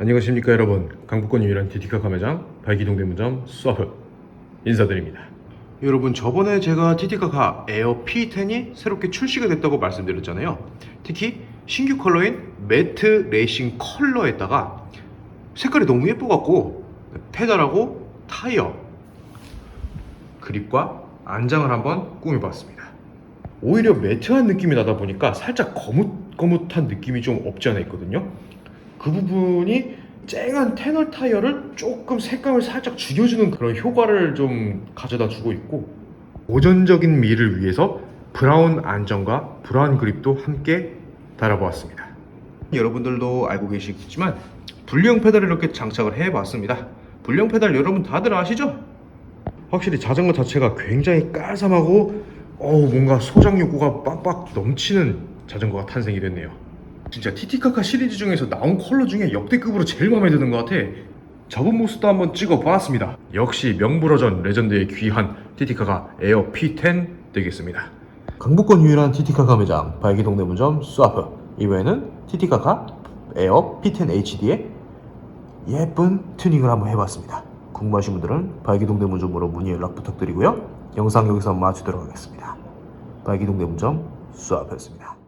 안녕하십니까 여러분. 강북권 유일한 디티카 가매장 발기동 대문점 수아프 인사드립니다. 여러분 저번에 제가 티티카가 에어 P10이 새롭게 출시가 됐다고 말씀드렸잖아요. 특히 신규 컬러인 매트 레이싱 컬러에다가 색깔이 너무 예뻐갖고 페달하고 타이어 그립과 안장을 한번 꾸며봤습니다. 오히려 매트한 느낌이 나다 보니까 살짝 거뭇거뭇한 느낌이 좀 없지 않아 있거든요 그 부분이 쨍한 테널 타이어를 조금 색감을 살짝 죽여주는 그런 효과를 좀 가져다 주고 있고 고전적인 미를 위해서 브라운 안정과 브라운 그립도 함께 달아보았습니다. 여러분들도 알고 계시겠지만 불량 페달을 이렇게 장착을 해봤습니다. 불량 페달 여러분 다들 아시죠? 확실히 자전거 자체가 굉장히 깔쌈하고 어우 뭔가 소장 욕구가 빡빡 넘치는 자전거가 탄생이 됐네요 진짜 티티카카 시리즈 중에서 나온 컬러 중에 역대급으로 제일 마음에 드는 것 같아. 접은 모습도 한번 찍어보았습니다. 역시 명불허전 레전드의 귀한 티티카가 에어 P10 되겠습니다. 강북권 유일한 티티카카 매장 발기동 대문점 스와프. 이외에는 티티카카 에어 P10 HD의 예쁜 튜닝을 한번 해봤습니다. 궁금하신 분들은 발기동 대문점으로 문의 연락 부탁드리고요. 영상 여기서 마치도록 하겠습니다. 발기동 대문점 스와프였습니다